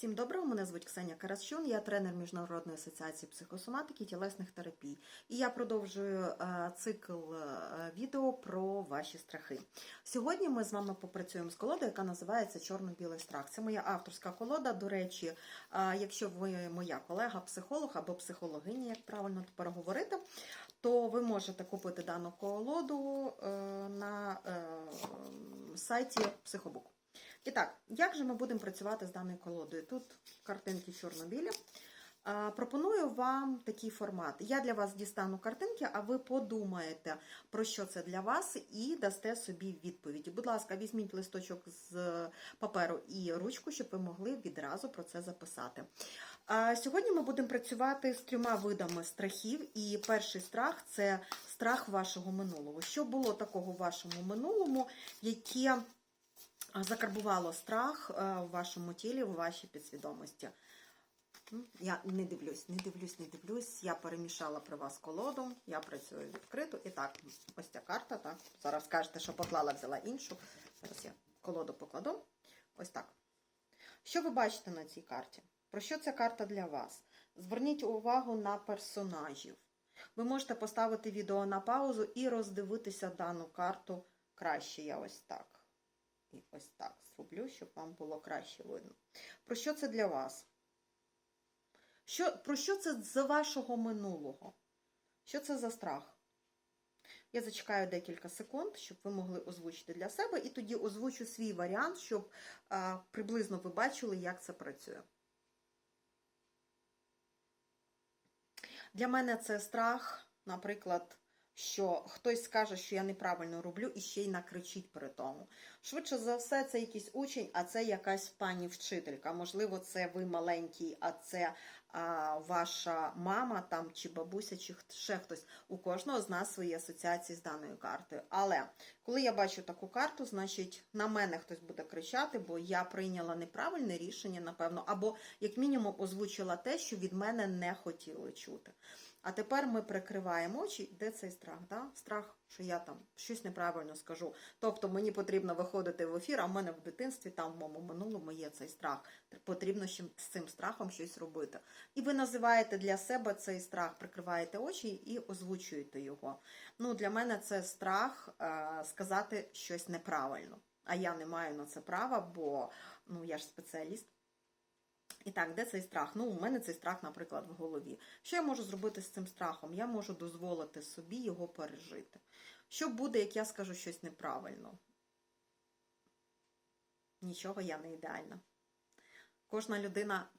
Всім доброго, мене звуть Ксенія Карасчун, я тренер Міжнародної асоціації психосоматики і тілесних терапій. І я продовжую е, цикл е, відео про ваші страхи. Сьогодні ми з вами попрацюємо з колодою, яка називається Чорно-білий страх. Це моя авторська колода. До речі, е, якщо ви моя колега, психолог або психологиня, як правильно тепер говорити, то ви можете купити дану колоду на сайті Психобук. І так, як же ми будемо працювати з даною колодою? Тут картинки чорно-білі. Пропоную вам такий формат. Я для вас дістану картинки, а ви подумаєте, про що це для вас, і дасте собі відповіді. Будь ласка, візьміть листочок з паперу і ручку, щоб ви могли відразу про це записати. Сьогодні ми будемо працювати з трьома видами страхів. І перший страх це страх вашого минулого. Що було такого в вашому минулому, яке закарбувало страх е, в вашому тілі, в вашій підсвідомості. Я не дивлюсь, не дивлюсь, не дивлюсь. Я перемішала при вас колоду, я працюю відкрито. І так, ось ця карта. Так. Зараз скажете, що поклала, взяла іншу. Зараз я колоду покладу. Ось так. Що ви бачите на цій карті? Про що ця карта для вас? Зверніть увагу на персонажів. Ви можете поставити відео на паузу і роздивитися дану карту краще. Я ось так. І ось так зроблю, щоб вам було краще видно. Про що це для вас? Що, Про що це з вашого минулого? Що це за страх? Я зачекаю декілька секунд, щоб ви могли озвучити для себе, і тоді озвучу свій варіант, щоб а, приблизно ви бачили, як це працює. Для мене це страх, наприклад, що хтось скаже, що я неправильно роблю, і ще й накричить при тому. Швидше за все, це якийсь учень, а це якась пані вчителька. Можливо, це ви маленький, а це а, ваша мама там, чи бабуся, чи ще хтось. У кожного з нас свої асоціації з даною картою. Але коли я бачу таку карту, значить на мене хтось буде кричати, бо я прийняла неправильне рішення, напевно, або, як мінімум, озвучила те, що від мене не хотіли чути. А тепер ми прикриваємо очі, де цей страх? Да? Страх, що я там щось неправильно скажу. Тобто мені потрібно виходити в ефір, а в мене в дитинстві, там в моєму минулому є цей страх. Потрібно з цим страхом щось робити. І ви називаєте для себе цей страх, прикриваєте очі і озвучуєте його. Ну, Для мене це страх е, сказати щось неправильно. А я не маю на це права, бо ну, я ж спеціаліст. І так, де цей страх? Ну, у мене цей страх, наприклад, в голові. Що я можу зробити з цим страхом? Я можу дозволити собі його пережити. Що буде, як я скажу щось неправильно? Нічого, я не ідеальна. Кожна людина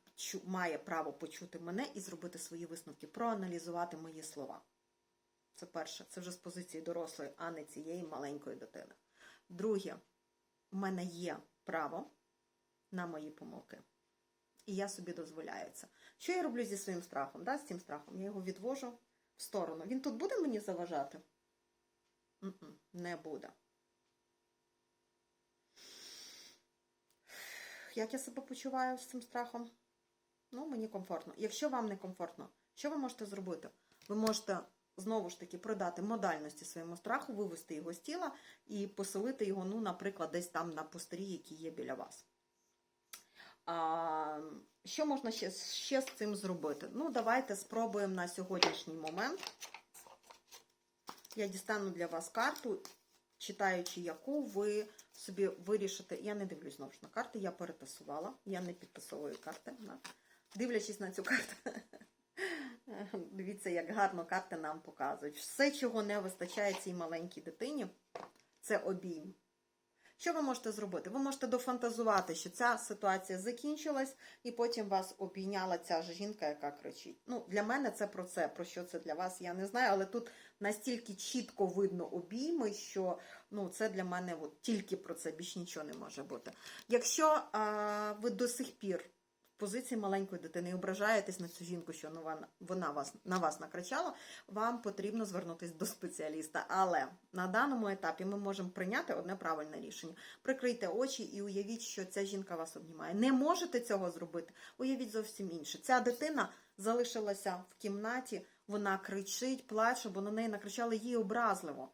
має право почути мене і зробити свої висновки, проаналізувати мої слова. Це перше, це вже з позиції дорослої, а не цієї маленької дитини. Друге, у мене є право на мої помилки. І я собі дозволяю це. Що я роблю зі своїм страхом? Да, З цим страхом? Я його відвожу в сторону. Він тут буде мені заважати? Н-н, не буде. Як я себе почуваю з цим страхом? Ну, мені комфортно. Якщо вам не комфортно, що ви можете зробити? Ви можете, знову ж таки, продати модальності своєму страху, вивести його з тіла і поселити його, ну, наприклад, десь там на пустирі, які є біля вас. А, Що можна ще, ще з цим зробити? Ну, давайте спробуємо на сьогоднішній момент. Я дістану для вас карту, читаючи яку ви собі вирішите. Я не дивлюсь знову ж на карти, я перетасувала, я не підтасовую карти. Дивлячись на цю карту. Дивіться, як гарно карти нам показують. Все, чого не вистачає цій маленькій дитині, це обійм. Що ви можете зробити? Ви можете дофантазувати, що ця ситуація закінчилась, і потім вас обійняла ця жінка, яка кричить. Ну, Для мене це про це, про що це для вас, я не знаю, але тут настільки чітко видно обійми, що ну, це для мене от, тільки про це, більш нічого не може бути. Якщо а, ви до сих пір позиції маленької дитини і ображаєтесь на цю жінку, що вона, вас, на вас накричала, вам потрібно звернутися до спеціаліста. Але на даному етапі ми можемо прийняти одне правильне рішення. Прикрийте очі і уявіть, що ця жінка вас обнімає. Не можете цього зробити, уявіть зовсім інше. Ця дитина залишилася в кімнаті, вона кричить, плаче, бо на неї накричали їй образливо.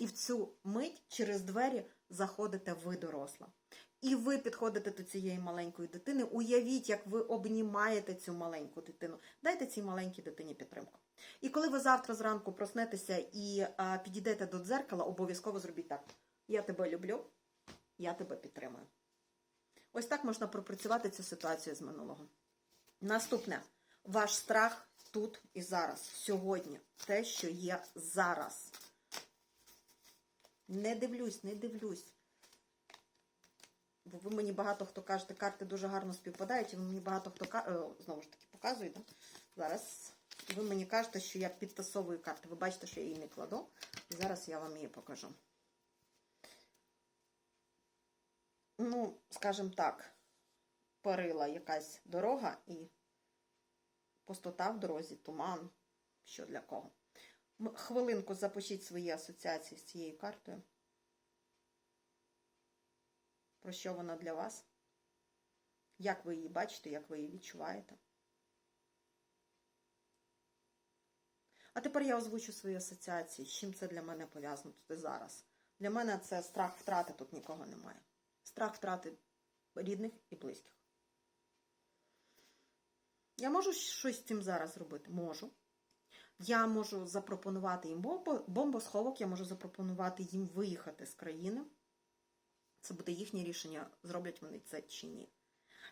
І в цю мить через двері заходите ви доросла. І ви підходите до цієї маленької дитини. Уявіть, як ви обнімаєте цю маленьку дитину. Дайте цій маленькій дитині підтримку. І коли ви завтра зранку проснетеся і а, підійдете до дзеркала, обов'язково зробіть так: я тебе люблю, я тебе підтримую. Ось так можна пропрацювати цю ситуацію з минулого. Наступне ваш страх тут і зараз, сьогодні, те, що є зараз. Не дивлюсь, не дивлюсь. Бо ви мені багато хто кажете, карти дуже гарно співпадають, і ви мені багато хто е, знову ж таки показуєте. Зараз ви мені кажете, що я підтасовую карти. Ви бачите, що я її не кладу. І зараз я вам її покажу. Ну, скажімо так, парила якась дорога і пустота в дорозі, туман. Що для кого? Хвилинку запишіть свої асоціації з цією картою. Про що вона для вас? Як ви її бачите, як ви її відчуваєте? А тепер я озвучу свої асоціації. З чим це для мене пов'язано тут і зараз? Для мене це страх втрати, тут нікого немає. Страх втрати рідних і близьких. Я можу щось з цим зараз зробити? Можу. Я можу запропонувати їм бомбосховок, я можу запропонувати їм виїхати з країни. Це буде їхнє рішення, зроблять вони це чи ні.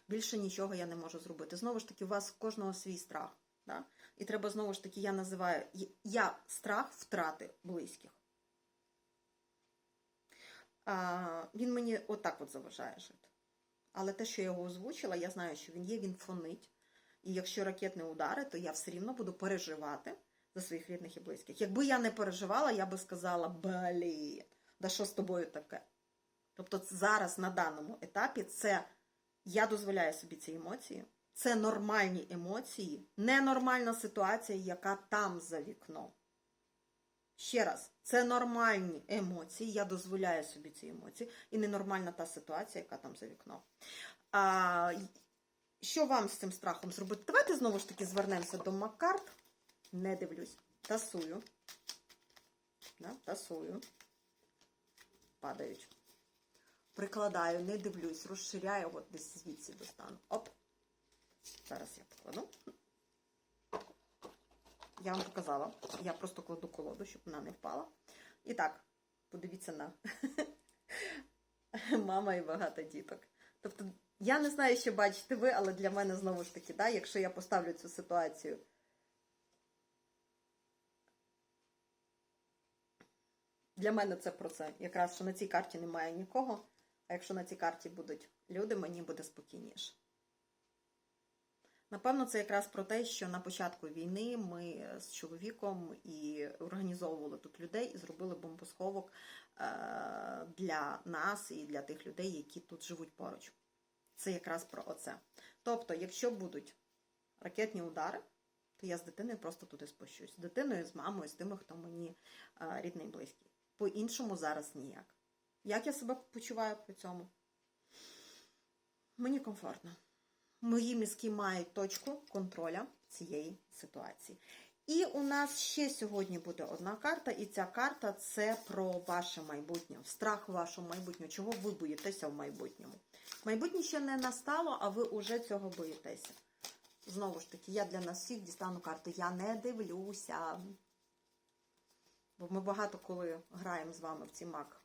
Більше нічого я не можу зробити. Знову ж таки, у вас кожного свій страх. Да? І треба знову ж таки, я називаю я страх втрати близьких. А, він мені отак от заважає жити. Але те, що я його озвучила, я знаю, що він є, він фонить. І якщо ракетні удари, то я все рівно буду переживати за своїх рідних і близьких. Якби я не переживала, я би сказала, блін, да що з тобою таке? Тобто зараз на даному етапі це я дозволяю собі ці емоції. Це нормальні емоції, ненормальна ситуація, яка там за вікном. Ще раз, це нормальні емоції, я дозволяю собі ці емоції, і ненормальна та ситуація, яка там за вікном. А, що вам з цим страхом зробити? Давайте знову ж таки звернемося до Маккарт. Не дивлюсь. Тасую. Да, тасую. Падають. Прикладаю, не дивлюсь, розширяю, от десь звідси достану. Оп. Зараз я покладу. Я вам показала. Я просто кладу колоду, щоб вона не впала. І так, подивіться на мама і багато діток. Тобто, я не знаю, що бачите ви, але для мене знову ж таки, да, якщо я поставлю цю ситуацію. Для мене це про це. Якраз що на цій карті немає нікого, а якщо на цій карті будуть люди, мені буде спокійніше. Напевно, це якраз про те, що на початку війни ми з чоловіком і організовували тут людей і зробили бомбосховок е, для нас і для тих людей, які тут живуть поруч. Це якраз про оце. Тобто, якщо будуть ракетні удари, то я з дитиною просто туди спущусь. З дитиною, з мамою, з тими, хто мені е, рідний і близький. По-іншому зараз ніяк. Як я себе почуваю при цьому? Мені комфортно. Мої мізки мають точку контроля цієї ситуації. І у нас ще сьогодні буде одна карта, і ця карта це про ваше майбутнє, страх вашого майбутнього. Чого ви боїтеся в майбутньому? Майбутнє ще не настало, а ви вже цього боїтеся. Знову ж таки, я для нас всіх дістану карту. Я не дивлюся. Бо ми багато коли граємо з вами в ці мак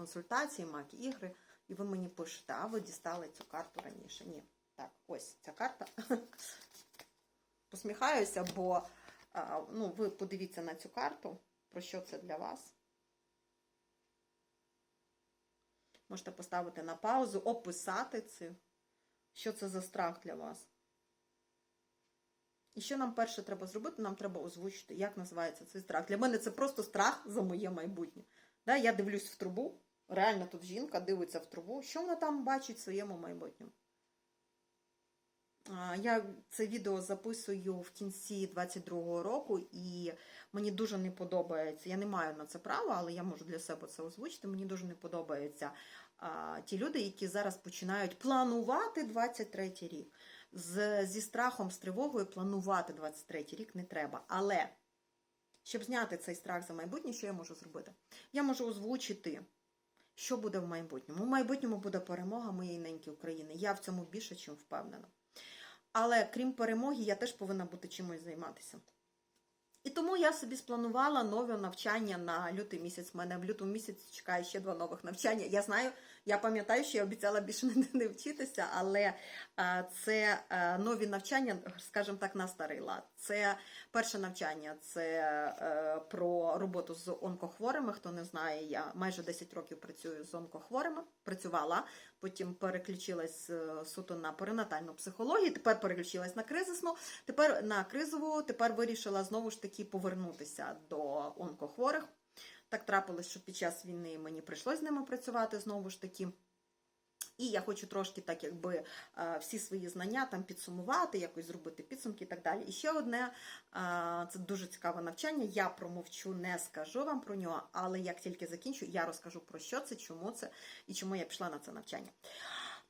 консультації, мак ігри, і ви мені пишете, а ви дістали цю карту раніше. Ні. Так, ось ця карта. Посміхаюся, бо ну, ви подивіться на цю карту, про що це для вас. Можете поставити на паузу, описати це, що це за страх для вас. І що нам перше треба зробити? Нам треба озвучити, як називається цей страх. Для мене це просто страх за моє майбутнє. Да, я дивлюсь в трубу, реально тут жінка дивиться в трубу, що вона там бачить в своєму майбутньому. Я це відео записую в кінці 22-го року, і мені дуже не подобається. Я не маю на це права, але я можу для себе це озвучити. Мені дуже не подобаються ті люди, які зараз починають планувати 23-й рік. З, Зі страхом, з тривогою планувати 23-й рік не треба. Але щоб зняти цей страх за майбутнє, що я можу зробити? Я можу озвучити, що буде в майбутньому. В майбутньому буде перемога моєї неньки України. Я в цьому більше, чим впевнена. Але крім перемоги, я теж повинна бути чимось займатися. І тому я собі спланувала нове навчання на лютий місяць. У мене в лютому місяці чекає ще два нових навчання. Я знаю, я пам'ятаю, що я обіцяла більше не, вчитися, але це нові навчання, скажімо так, на старий лад. Це перше навчання це е, про роботу з онкохворими. Хто не знає, я майже 10 років працюю з онкохворими, працювала, потім переключилась е, суто на перинатальну психологію, тепер переключилась на кризисну, тепер на кризову, тепер вирішила знову ж таки повернутися до онкохворих. Так трапилось, що під час війни мені прийшлось з ними працювати знову ж таки. І я хочу трошки так, якби е, всі свої знання там підсумувати, якось зробити підсумки і так далі. І ще одне е, це дуже цікаве навчання. Я промовчу, не скажу вам про нього, але як тільки закінчу, я розкажу про що це, чому це і чому я пішла на це навчання.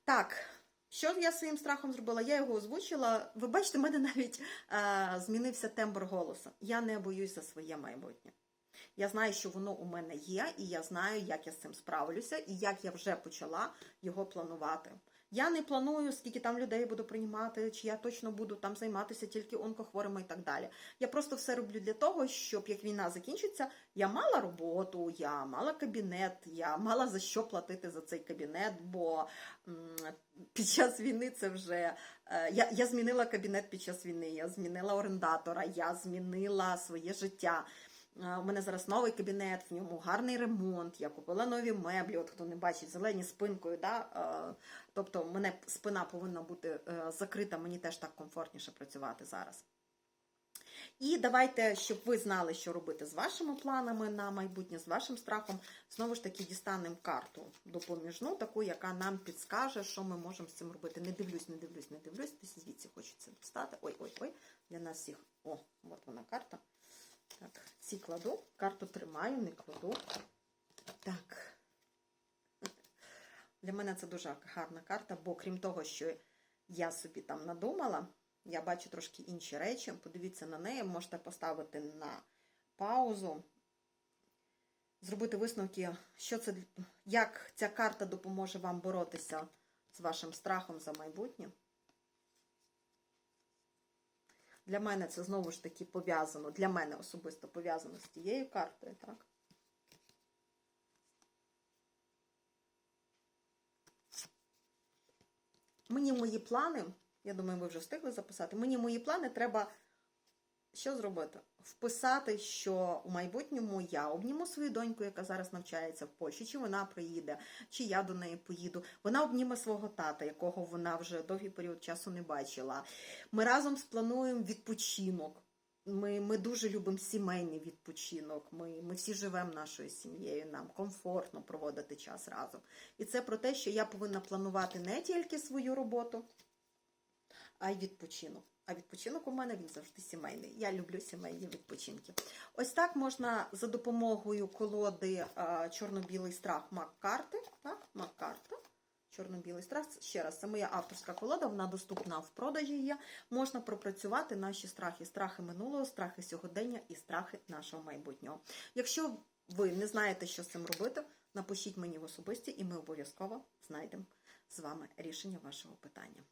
Так. Що я своїм страхом зробила? Я його озвучила. Ви бачите, в мене навіть е, змінився тембр голосу. Я не боюсь за своє майбутнє. Я знаю, що воно у мене є, і я знаю, як я з цим справлюся, і як я вже почала його планувати. Я не планую, скільки там людей буду приймати, чи я точно буду там займатися тільки онкохворими і так далі. Я просто все роблю для того, щоб як війна закінчиться, я мала роботу, я мала кабінет, я мала за що платити за цей кабінет, бо під час війни це вже е, я, я змінила кабінет під час війни, я змінила орендатора, я змінила своє життя. Е, У мене зараз новий кабінет, в ньому гарний ремонт. Я купила нові меблі. От хто не бачить, зелені спинкою. Да? Е, Тобто, мене спина повинна бути е, закрита, мені теж так комфортніше працювати зараз. І давайте, щоб ви знали, що робити з вашими планами на майбутнє, з вашим страхом, знову ж таки дістанемо карту допоміжну, таку, яка нам підскаже, що ми можемо з цим робити. Не дивлюсь, не дивлюсь, не дивлюсь. Десь звідси хочеться достати. Ой, ой, ой, для нас всіх. О, от вона карта. Так, ці кладу, карту тримаю, не кладу. Так. Для мене це дуже гарна карта, бо крім того, що я собі там надумала, я бачу трошки інші речі. Подивіться на неї, можете поставити на паузу, зробити висновки, що це, як ця карта допоможе вам боротися з вашим страхом за майбутнє. Для мене це знову ж таки пов'язано, для мене особисто пов'язано з тією картою, так? Мені мої плани, я думаю, ви вже встигли записати. Мені мої плани треба що зробити? Вписати, що у майбутньому я обніму свою доньку, яка зараз навчається в Польщі, чи вона приїде, чи я до неї поїду. Вона обніме свого тата, якого вона вже довгий період часу не бачила. Ми разом сплануємо відпочинок. Ми ми дуже любимо сімейний відпочинок. Ми ми всі живемо нашою сім'єю, нам комфортно проводити час разом. І це про те, що я повинна планувати не тільки свою роботу, а й відпочинок. А відпочинок у мене він завжди сімейний. Я люблю сімейні відпочинки. Ось так можна за допомогою колоди чорно-білий страх Мак-карти. Так, Мак-карта. Чорно-білий страх. Ще раз, це моя авторська колода, вона доступна в продажі є. Можна пропрацювати наші страхи, страхи минулого, страхи сьогодення і страхи нашого майбутнього. Якщо ви не знаєте, що з цим робити, напишіть мені в особисті, і ми обов'язково знайдемо з вами рішення вашого питання.